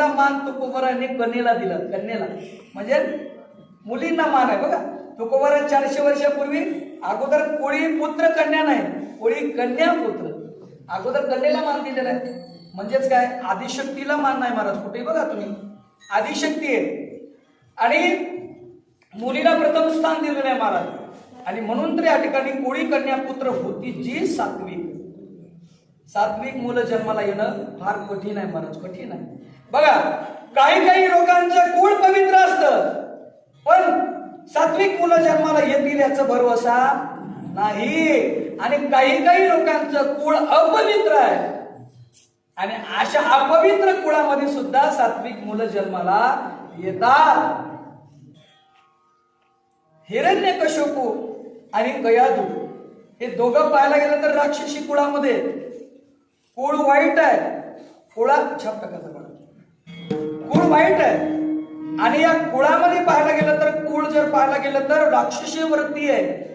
पहिल्यांदा मान तुकोबरांनी कन्येला दिला कन्येला. म्हणजे मुलींना मान आहे बघा. तुकोबरा चारशे वर्षापूर्वी अगोदर कोळी पुत्र कन्या नाही. कोळी कन्या पुत्र. अगोदर कन्येला मान दिलेला आहे. म्हणजेच काय? आदिशक्तीला मान नाही महाराज कुठे बघा तुम्ही. आदिशक्ती आहे. आणि मुलीला प्रथम स्थान दिलेलं आहे महाराज. आणि म्हणून तर या ठिकाणी कोळी कन्या पुत्र होती जी सात्विक. सात्विक मुलं जन्माला येणं फार कठीण आहे महाराज. कठीण आहे. बघा काही काही लोकांचं कुळ पवित्र असतं. पण सात्विक मुलं जन्माला येतील याचा भरवसा नाही. आणि काही काही लोकांचं कुळ अपवित्र आहे. आणि अशा अपवित्र कुळामध्ये सुद्धा सात्विक मुलं जन्माला येतात. हिरण्यकश्यपू आणि कयादू हे दोघं पाहायला गेलं तर राक्षसी कुळामध्ये. कुळ वाईट आहे. कुळात छाप टाकायचा कुळ वाईट आहे. आणि या कुळामध्ये पाहायला गेलं तर कुळ जर पाहायला गेलं तर राक्षसी वृत्ती आहे.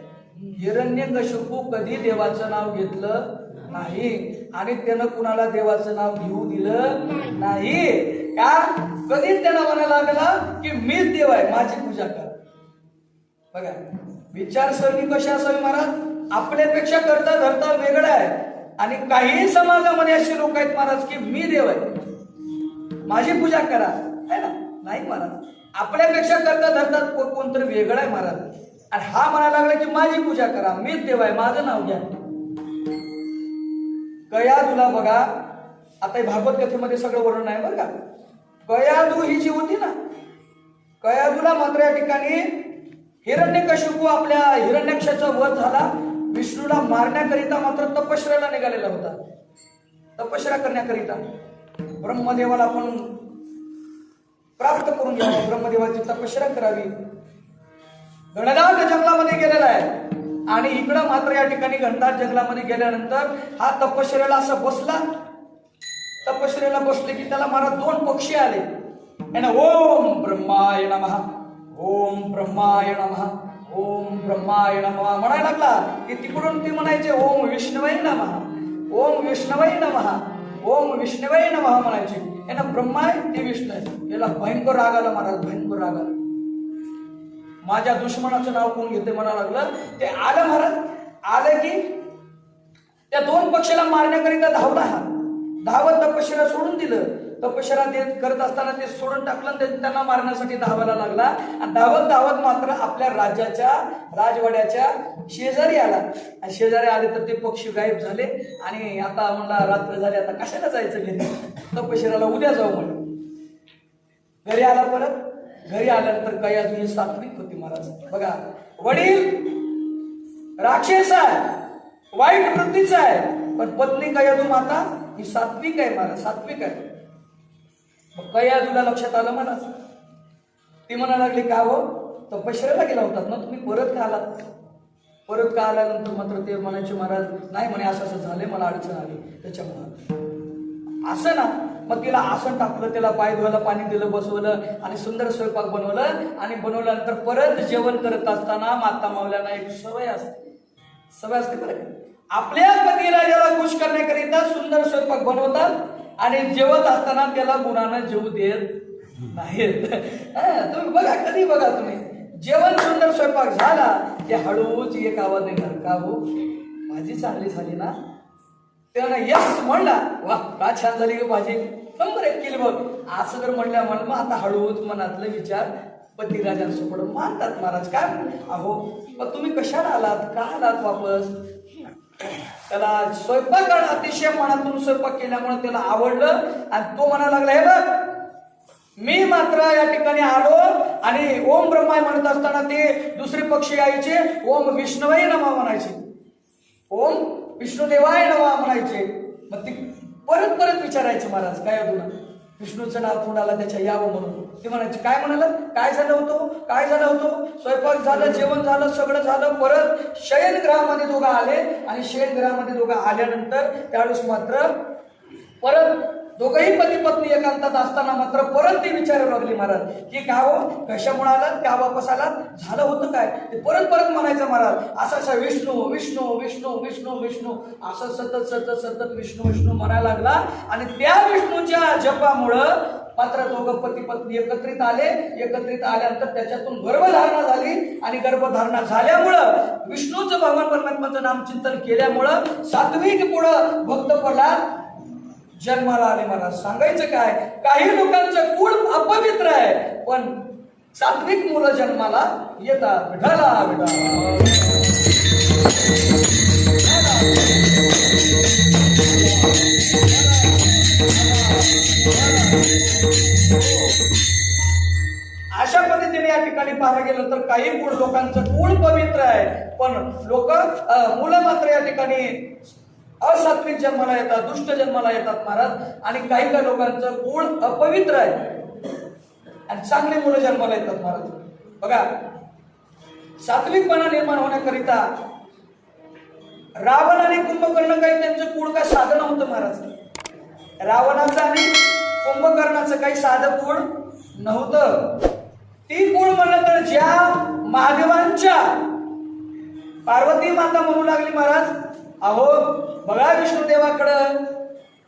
हिरण्यकश्यपू कधी देवाचं नाव घेतलं नाही. आणि त्यानं कुणाला देवाचं नाव घेऊ दिलं नाही. का? कधीच त्यांना म्हणायला लागला की मीच देव आहे माझी पूजा कर. बघा विचारसरणी कशी असावी महाराज? आपल्यापेक्षा करता धरता वेगळं आहे. आणि काही समाजामध्ये असे लोक आहेत महाराज की मी देव आहे. माझी पूजा करा. है ना? नाही महाराज आपल्यापेक्षा करता धरतात को- कोणतरी वेगळं आहे महाराज आणि हा म्हणायला लागला की माझी पूजा करा. मीच देव आहे माझं नाव घ्या. कयादूला बघा. आता भागवत कथेमध्ये सगळं वर्णन आहे बरं का? कयादू ही जी होती ना कयादूला मात्र या ठिकाणी हिरण्यकशिपू आपल्या हिरण्यक्षाचा वध झाला. विष्णूला मारण्याकरिता मात्र तपश्चर्याला निघालेला होता. तपश्चर्या करण्याकरिता. ब्रह्मदेवाला आपण प्राप्त करून घ्यावं. ब्रह्मदेवाची तपश्चर्या करावी. घनदाट जंगलामध्ये गेलेला आहे. आणि इकडं मात्र या ठिकाणी घनदाट जंगलामध्ये गेल्यानंतर हा तपश्चर्याला असा बसला. तपश्चर्याला बसले की त्याला मला दोन पक्षी आले. ओम ब्रह्माय नमः. ओम ब्रह्माय नमः. ओम ब्रह्माय नमः. म्हणायला लागला की तिकडून ती म्हणायचे ओम विष्णवय नमः. ओम विष्णवय नमः. ओम विष्णवय नमः म्हणायचे. यानं ब्रह्मा आहे ते विष्णू आहे याला भयंकर राग आला महाराज भयंकर राग आला. माझ्या दुश्मनाचं नाव कोण घेते म्हणा लागलं? ते आलं महाराज. आलं की त्या दोन पक्षाला मारण्याकरिता धावला हा. धावत तपश्चर्या सोडून दिलं. तपश्चर्या देत करत असताना ते सोडून टाकलं आणि ते त्यांना मारण्यासाठी धावायला लागला. आणि धावत धावत मात्र आपल्या राज्याच्या राजवाड्याच्या शेजारी आला. आणि शेजारी आले तर ते पक्षी गायब झाले. आणि आता म्हणला रात्र झाली आता कशाला जायचं घरी? तपश्चर्याला उद्या जाऊ म्हणलं. घरी आला परत. घरी आल्यानंतर काही अजून सात्विक होती महाराज. बघा वडील राक्षस आहे वाईट वृत्तीचा आहे पण पत्नी कयादू माता ही सात्विक आहे महाराज सात्विक आहे. मग तुला लक्षात आलं म्हणा. ती म्हणायला लागली का हो? तपश्चर्याला गेला होतात ना तुम्ही परत का आलात? परत का आल्यानंतर मात्र ते म्हणायचे महाराज नाही म्हणे असं असं झालंय मला अडचण आली. त्याच्यामुळं. असं ना मग तिला आसन टाकलं त्याला पाय धुवायला पाणी दिलं बसवलं आणि सुंदर स्वयंपाक बनवलं आणि बनवल्यानंतर परत जेवण करत असताना माता मावल्यांना एक सवय असते. सवय असते बरं आपल्या पतीला ज्याला खुश करण्याकरिता सुंदर स्वयंपाक बनवतात आणि जेवत असताना त्याला गुणानं जेवू देत नाहीत. तुम्ही बघा कधी बघा तुम्ही. जेवण सुंदर स्वयंपाक झाला की हळूच एक आवाज निघाल. का हो? भाजी चांगली झाली ना? त्यानं यस म्हणला वा का छान झाली ग भाजी. नंबर एक केली बघ. असं जर म्हणल्या म्हण मग आता हळूच मनातले विचार पतिराजांसोबत मानतात महाराज. काय अहो मग तुम्ही कशाला आलात? का आलात वापस? त्याला स्वयंपाक करणं अतिशय मनातून स्वयंपाक केल्यामुळे त्याला आवडलं आणि तो म्हणायला लागला हे बघ मी मात्र या ठिकाणी आलो आणि ओम ब्रह्माय म्हणत असताना ते दुसरे पक्षी यायचे ओम विष्णवही नमा म्हणायचे. ओम विष्णुदेवाय नवा म्हणायचे. मग ते परत परत विचारायचे महाराज काय अजून? विष्णूचं नाव तोंडाला त्याच्या यावं म्हणून? ते म्हणायचे काय म्हणाल? काय झालं होतं? काय झालं होतं? स्वयंपाक झालं जेवण झालं सगळं झालं परत शयनगृहामध्ये दोघं आले आणि शयनगृहामध्ये दोघं आल्यानंतर त्यावेळेस मात्र परत दोघंही पती पत्नी एकांतात असताना मात्र परत ते विचारू लागली महाराज की का हो कशामुळे आलात का वापस आलात झालं होतं काय? ते परत परत म्हणायचं महाराज असं असं विष्णू विष्णू विष्णू विष्णू विष्णू असं सतत सतत सतत विष्णू विष्णू म्हणायला लागला. आणि त्या विष्णूच्या जपामुळं मात्र दोघं पती पत्नी एकत्रित आले. एकत्रित आल्यानंतर त्याच्यातून गर्भधारणा झाली. आणि गर्भधारणा झाल्यामुळं विष्णूचं भगवान परमात्माचं नामचिंतन केल्यामुळं सात्विक पुढं भक्त पडला. जन्माला आले मला. सांगायचं काय? काही लोकांचं कुळ अपवित्र आहे पण सात्विक मुलं जन्माला येतात. विठाला अशा पद्धतीने या ठिकाणी पाहायला गेलं तर काही कुळ लोकांचं कुळ पवित्र आहे पण लोक मुलं मात्र या ठिकाणी असात्विक जन्माला येतात दुष्ट जन्माला येतात महाराज. आणि काही काही लोकांचं कुळ अपवित्र आहे. आणि चांगली मुलं जन्माला येतात महाराज. बघा सात्विकपणा निर्माण होण्याकरिता रावण आणि कुंभकर्ण काही त्यांचं कुळ काय साधन नव्हतं महाराज? रावणाचं आणि कुंभकर्णाचं काही साधं कुळ नव्हतं. ती कुळ म्हणलं तर ज्या महादेवांच्या पार्वती माता म्हणू लागली महाराज अहो बघा विष्णुदेवाकडं.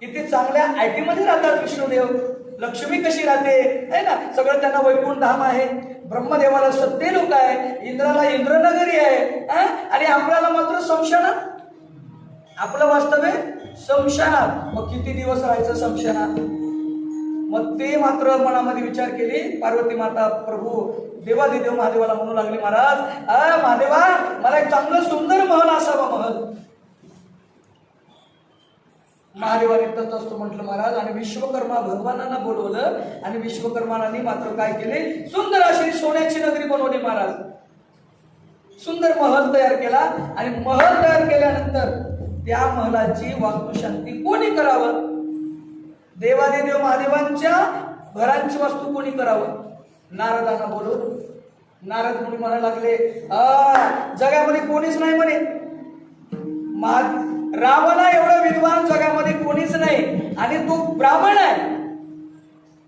किती चांगल्या आयटी मध्ये राहतात विष्णुदेव. लक्ष्मी कशी राहते? है ना? सगळं त्यांना वैकुंठ धाम आहे. ब्रह्मदेवाला सत्य लोक आहे. इंद्राला इंद्रनगरी आहे. आणि आपल्याला मात्र संशयानात आपलं वास्तव्य संशयानात मग किती दिवस राहायचं संशयानात मग ते मात्र मनामध्ये विचार केली पार्वती माता प्रभू देवादिदेव महादेवाला म्हणू लागले महाराज अ महादेवा मला एक चांगलं सुंदर महल असावा महल. महादेवाने असतो म्हटलं महाराज. आणि विश्वकर्मा भगवानांना बोलवलं आणि विश्वकर्मानांनी मात्र काय केले? सुंदर अशी सोन्याची नगरी बनवली महाराज. सुंदर महल तयार केला आणि महल तयार केल्यानंतर त्या महलाची वास्तुशांती कोणी करावं? देवादेदेव महादेवांच्या घरांची वास्तू कोणी करावं? नारदांना बोलून नारद मुनी म्हणायला लागले जगामध्ये कोणीच नाही म्हणे. महा- रावणा एवढा विद्वान जगामध्ये कोणीच नाही. आणि तो ब्राह्मण आहे.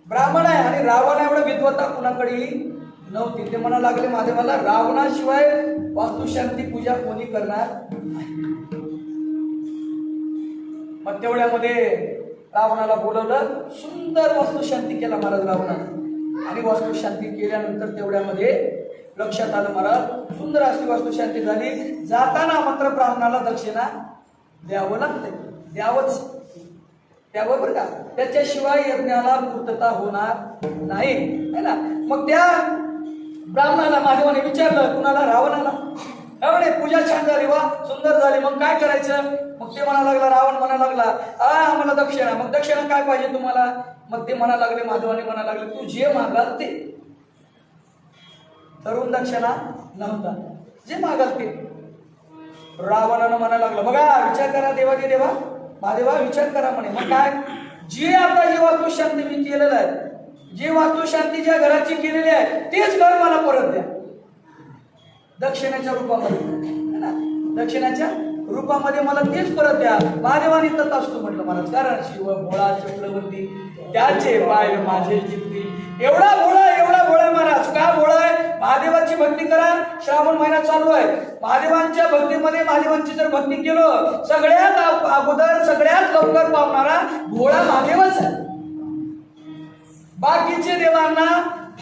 ब्राह्मण आहे. आणि रावण एवढं विद्वत्ता कुणाकडेही नव्हती. ते म्हणा लागले महादेवाला रावणाशिवाय वास्तुशांती पूजा कोणी करणार मग तेवढ्यामध्ये रावणाला बोलवलं सुंदर वास्तुशांती केला महाराज रावणाने. आणि वास्तुशांती केल्यानंतर तेवढ्यामध्ये लक्षात आलं महाराज सुंदर अशी वास्तुशांती झाली. जाताना मात्र ब्राह्मणाला दक्षिणा द्यावं लागते द्यावंच. द्यावं बरं का? त्याच्याशिवाय यज्ञाला पूर्तता होणार नाही. है ना? मग त्या ब्राह्मणाला माधवाने विचारलं कुणाला? रावणाला. रावणे पूजा छान झाली वा सुंदर झाली. मग काय करायचं? मग ते म्हणा लागला रावण म्हणा लागला आ आम्हाला दक्षिणा मग दक्षिणा काय पाहिजे तुम्हाला? मग ते म्हणा लागले माधवाने म्हणा लागले तू जे मागाल ते. तरुण दक्षिणा नव्हता. जे मागाल ते. रावणानं म्हणायला लागलं बघा विचार करा देवा दे देवा. महादेवा विचार करा म्हणे. मग काय? जे आता जी वास्तुशांती मी केलेलं आहे जी वास्तुशांती ज्या घराची केलेली आहे तेच घर मला परत द्या. दक्षिणाच्या रूपामध्ये. ना? दक्षिणाच्या रूपामध्ये मला तेच परत द्या. महादेवाने तत असतो म्हटलं मला कारण शिव भोळा चक्रवर्ती त्याचे पाय माझे जिंकली एवढा भोळा एवढा भोळा महाराज. का भोळा आहे? महादेवाची भक्ती करा. श्रावण महिना चालू आहे. महादेवांच्या भक्तीमध्ये महादेवांची जर भक्ती केलं सगळ्यात अगोदर सगळ्यात लवकर पावणारा भोळा महादेवच आहे. बाकीचे देवांना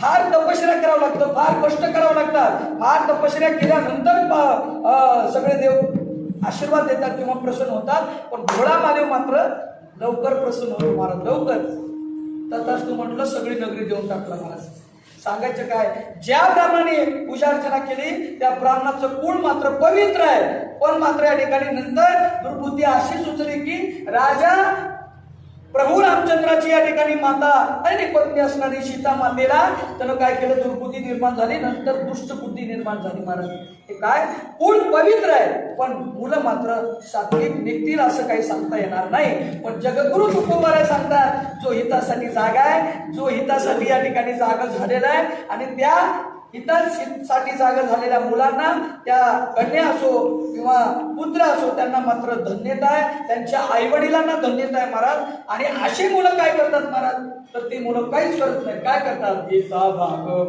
फार तपश्चर्या करावं लागतं फार कष्ट करावं लागतात. फार तपश्चर्या केल्यानंतर सगळे देव आशीर्वाद देतात किंवा प्रसन्न होतात. पण भोळा महादेव मात्र लवकर प्रसन्न होतो महाराज लवकर. तथाच तू म्हटलं सगळी नगरी देऊन टाकला महाराज. सांगायचं काय? ज्या ब्राह्मणाने पूजा अर्चना केली त्या ब्राह्मणाचं कुळ मात्र पवित्र आहे. पण मात्र या ठिकाणी नंतर दुर्बुद्धी अशी सुचली की राजा प्रभू रामचंद्राची या ठिकाणी माता आणि पत्नी असणारी सीता मातेला त्यानं काय केलं? दुर्बुद्धी निर्माण झाली नंतर दुष्ट बुद्धी निर्माण झाली महाराज. हे काय? कुळ पवित्र आहे पण मुलं मात्र सात्विक निघतील असं काही सांगता येणार नाही. पण जगद्गुरु तुकोबाराय सांगतात जो हितासाठी जागा आहे जो हितासाठी या ठिकाणी जागा झालेला आहे आणि त्या हितासाठी जागा झालेल्या मुलांना त्या कन्या असो किंवा पुत्र असो त्यांना मात्र धन्यता आहे. त्यांच्या आईवडिलांना धन्यता आहे महाराज. आणि अशी मुलं काय करतात महाराज? तर ती मुलं काहीच करत नाही काय करतात? भाग